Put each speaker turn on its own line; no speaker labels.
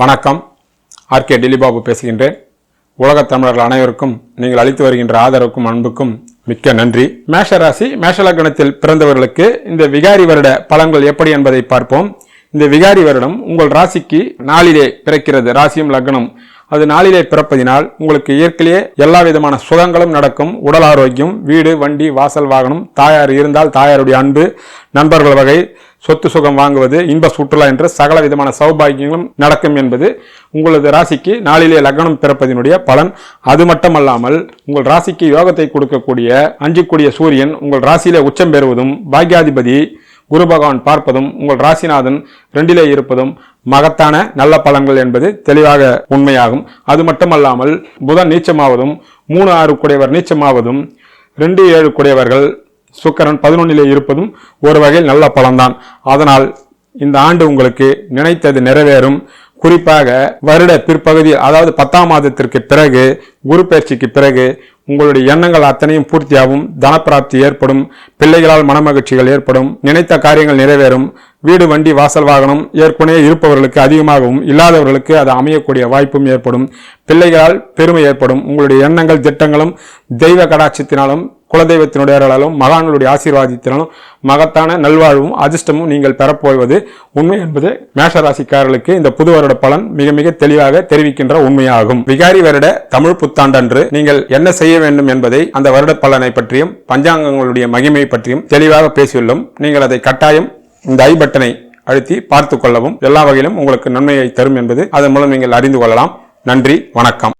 வணக்கம். ஆர்கே டிலிபாபு பேசுகின்றேன். உலகத் தமிழர்கள் அனைவருக்கும் நீங்கள் அளித்து வருகின்ற ஆதரவுக்கும் அன்புக்கும் மிக்க நன்றி. மேஷ ராசி மேஷ லக்னத்தில் பிறந்தவர்களுக்கு இந்த விகாரி வருட பலன்கள் எப்படி என்பதை பார்ப்போம். இந்த விகாரி வருடம் உங்கள் ராசிக்கு நாளிலே பிறக்கிறது. ராசியும் லக்னம் அது நாளிலே பிறப்பதினால் உங்களுக்கு இயற்கையிலேயே எல்லா விதமான சுகங்களும் நடக்கும். உடல் ஆரோக்கியம் வீடு வண்டி வாசல் வாகனம் தாயார் இருந்தால் தாயாருடைய அன்பு நண்பர்கள் வகை சொத்து சுகம் வாங்குவது இன்ப சுற்றுலா என்ற சகல விதமான சௌபாகியங்களும் நடக்கும் என்பது உங்களது ராசிக்கு நாளிலே லக்னம் பிறப்பதினுடைய பலன். அது மட்டுமல்லாமல் உங்கள் ராசிக்கு யோகத்தை கொடுக்கக்கூடிய அஞ்சிக்கூடிய சூரியன் உங்கள் ராசியிலே உச்சம் பெறுவதும் பாக்யாதிபதி குரு பகவான் பார்ப்பதும் உங்கள் ராசிநாதன் ரெண்டிலே இருப்பதும் மகத்தான நல்ல பலன்கள் என்பது தெளிவாக உண்மையாகும். அது மட்டுமல்லாமல் புதன் நீச்சமாவதும் மூணு ஆறு குடையவர் நீச்சமாவதும் ரெண்டு ஏழு குடையவர்கள் சுக்கரன் பதினொன்னிலே இருப்பதும் ஒரு வகையில் நல்ல பலன்தான். அதனால் இந்த ஆண்டு உங்களுக்கு நினைத்தது நிறைவேறும். குறிப்பாக வருட பிற்பகுதி அதாவது பத்தாம் மாதத்திற்கு பிறகு குரு பயிற்சிக்கு பிறகு உங்களுடைய எண்ணங்கள் அத்தனையும் பூர்த்தியாகும் தனப்பிராப்தி ஏற்படும் பிள்ளைகளால் மனமகிழ்ச்சிகள் ஏற்படும் நினைத்த காரியங்கள் நிறைவேறும் வீடு வண்டி வாசல் வாகனம் ஏற்கனவே இருப்பவர்களுக்கு அதிகமாகவும் இல்லாதவர்களுக்கு அது அமையக்கூடிய வாய்ப்பும் ஏற்படும் பிள்ளைகளால் பெருமை ஏற்படும் உங்களுடைய எண்ணங்கள் திட்டங்களும் தெய்வ கடாட்சத்தினாலும் குலதெய்வத்தினுடைய அருளாலும் மகான்களுடைய ஆசீர்வாதத்தினாலும் மகத்தான நல்வாழ்வும் அதிர்ஷ்டமும் நீங்கள் பெறப்போவது உண்மை என்பது மேஷராசிக்காரர்களுக்கு இந்த புது வருட பலன் மிக மிக தெளிவாக தெரிவிக்கின்ற உண்மையாகும். விகாரி வருட தமிழ் புத்தாண்டன்று நீங்கள் என்ன செய்ய வேண்டும் என்பதை அந்த வருட பலனை பற்றியும் பஞ்சாங்கங்களுடைய மகிமை பற்றியும் தெளிவாக பேசியுள்ளோம். நீங்கள் அதை கட்டாயம் இந்த ஐ பட்டனை அழுத்தி பார்த்து கொள்ளவும் எல்லா வகையிலும் உங்களுக்கு நன்மையை தரும் என்பது அதன் மூலம் நீங்கள் அறிந்து கொள்ளலாம். நன்றி வணக்கம்.